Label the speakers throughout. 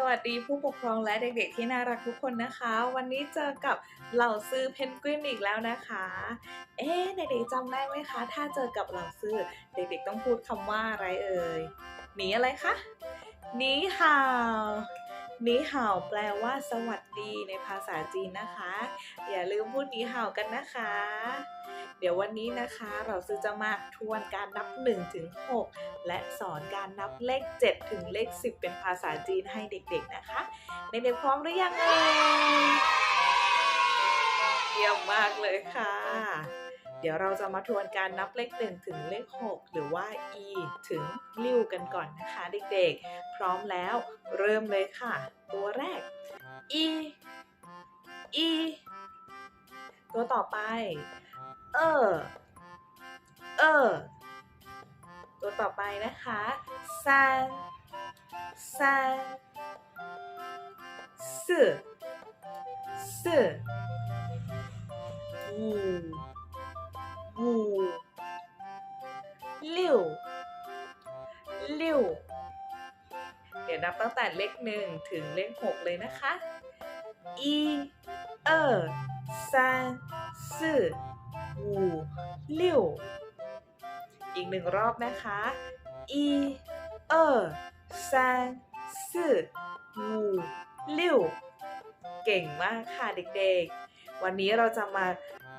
Speaker 1: สวัสดีผู้ปกครองและเด็กๆที่น่ารักทุกคนนะคะ วันนี้เจอกับเหล่าซื้อเพนกวินอีกแล้วนะคะ เอ๊ะเด็กๆจำได้ไหมคะ ถ้าเจอกับเหล่าซื้อเด็กๆต้องพูดคำว่าอะไรเอ่ยหนีอะไรคะหนีห่าว หนีห่าวแปลว่าสวัสดีในภาษาจีนนะคะ อย่าลืมพูดหนีห่าวกันนะคะ เดี๋ยววันนี้นะคะเราซื้อจะมาทวนการนับ1ถึง6และสอนการนับเลข 7 ถึงเลข 10 เป็นภาษาจีนให้เด็กๆนะคะ เด็กๆพร้อมหรือยังเอ่ยเยี่ยมมากเลยค่ะ เดี๋ยวเราจะมาทวนการนับเลขหนึ่งถึงเลข 6 หรือว่า e ถึงลิ้วกันก่อนนะคะเด็กๆ พร้อมแล้วเริ่มเลยค่ะ ตัวแรก e e ตัวต่อไป เออ เออ ตัวต่อไปนะคะซันซันสื่อสื่อ五 นับตั้งแต่เลขหนึ่งถึงเลขหกเลยนะคะอีเออสามสี่หูลิวอีกหนึ่งรอบนะคะอีเออสามสี่หูลิวเก่งมากค่ะเด็กๆ วันนี้เราจะมา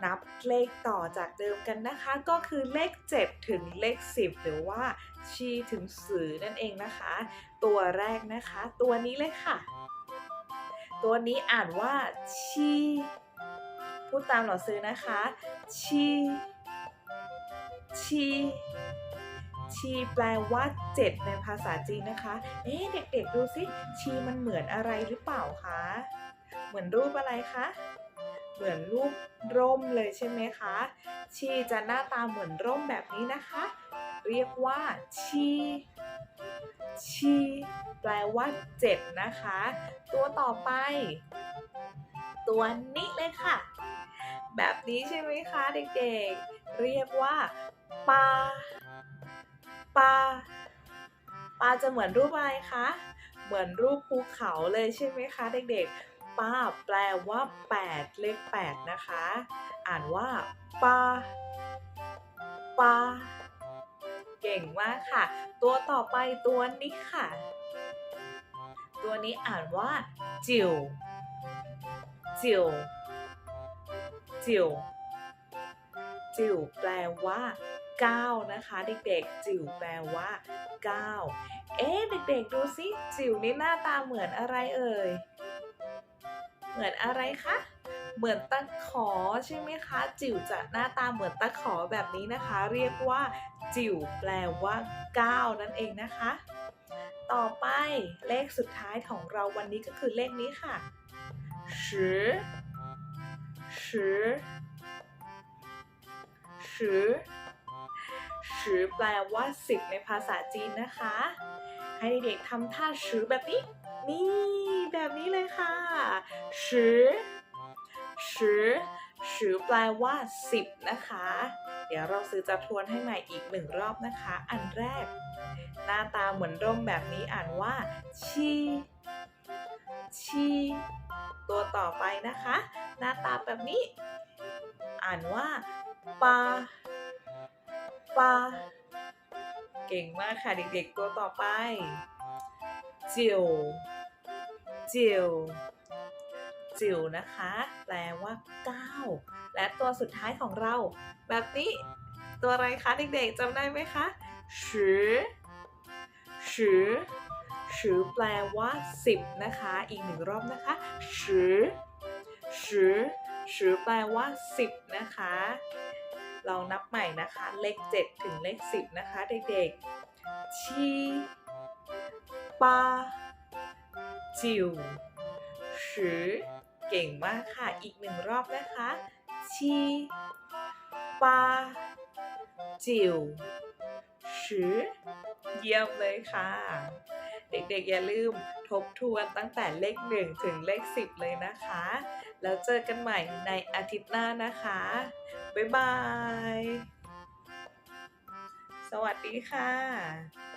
Speaker 1: นับเลขต่อจากเดิมกันนะคะ ก็คือเลข 7 ถึงเลข 10 หรือว่าชีถึงสือนั่นเองนะคะ ตัวแรกนะคะ ตัวนี้เลยค่ะ ตัวนี้อ่านว่าชีพูดตามหลอซื้อนะคะ ชีชีชีแปลว่า 7 ในภาษาจีนนะคะ เอ๊ะเด็กๆดูสิชีมันเหมือนอะไรหรือเปล่าคะ เหมือนรูปอะไรคะ เหมือนรูปร่มเลยใช่ไหมคะ ชีจะหน้าตาเหมือนร่มแบบนี้นะคะ เรียกว่าชีชีแปลว่า7นะคะ ตัวต่อไป ตัวนี้เลยค่ะ แบบนี้ใช่ไหมคะเด็กๆ เรียกว่าปลาปลาปลาจะเหมือนรูปอะไรคะ เหมือนรูปภูเขาเลยใช่ไหมคะเด็กๆ ป้าแปลว่า 8 เลข 8 นะคะ อ่านว่าปลาปลาเก่งมากค่ะ ตัวต่อไปตัวนี้ค่ะ ตัวนี้อ่านว่า จิ๋วจิ๋วจิ๋วจิ๋วแปลว่า9นะคะเด็กๆ จิ๋วแปลว่า 9 เอ๊ะเด็กๆ ดูสิจิ๋วนี่หน้าตาเหมือนอะไรเอ่ย เหมือนอะไรคะ เหมือนตะขอใช่ไหมคะ จิ๋วจะหน้าตาเหมือนตะขอแบบนี้นะคะ เรียกว่า จิ๋วแปลว่าก้าวนั่นเองนะคะ ต่อไปเลขสุดท้ายของเราวันนี้ก็คือเลขนี้ค่ะสิสิสิสิแปลว่าสิบในภาษาจีนนะคะ ให้เด็กๆทำท่าสิแบบนี้นี่ แบบนี้เลยค่ะชือชือชือแปลว่า 10 นะคะ เดี๋ยวเราซื้อจะทวนให้ใหม่อีกหนึ่งรอบนะคะ อันแรก หน้าตาเหมือนร่มแบบนี้อ่านว่า ชีชีตัวต่อไปนะคะ หน้าตาแบบนี้ อ่านว่าปลาปลาเก่งมากค่ะเด็กๆ ตัวต่อไปจิ๋ว จิ๋วจิ๋วนะคะ แปลว่า9และตัวสุดท้ายของเรา แบบนี้ตัวอะไรคะเด็กๆจำได้ไหมคะชือชือชือแปลว่า10นะคะ อีกหนึ่งรอบนะคะชือชือชือแปลว่า10นะคะ เรานับใหม่นะคะ เลข7ถึงเลข10นะคะ เด็กๆชีปา จิ๋วชือเก่งมากค่ะ อีกหนึ่งรอบนะคะ ชีปาจิ๋วชือเยี่ยมเลยค่ะ เด็กๆอย่าลืมทบทวนตั้งแต่เลข 1 ถึงเลข 10 เลยนะคะ แล้วเจอกันใหม่ในอาทิตย์หน้านะคะ บ๊ายบาย สวัสดีค่ะ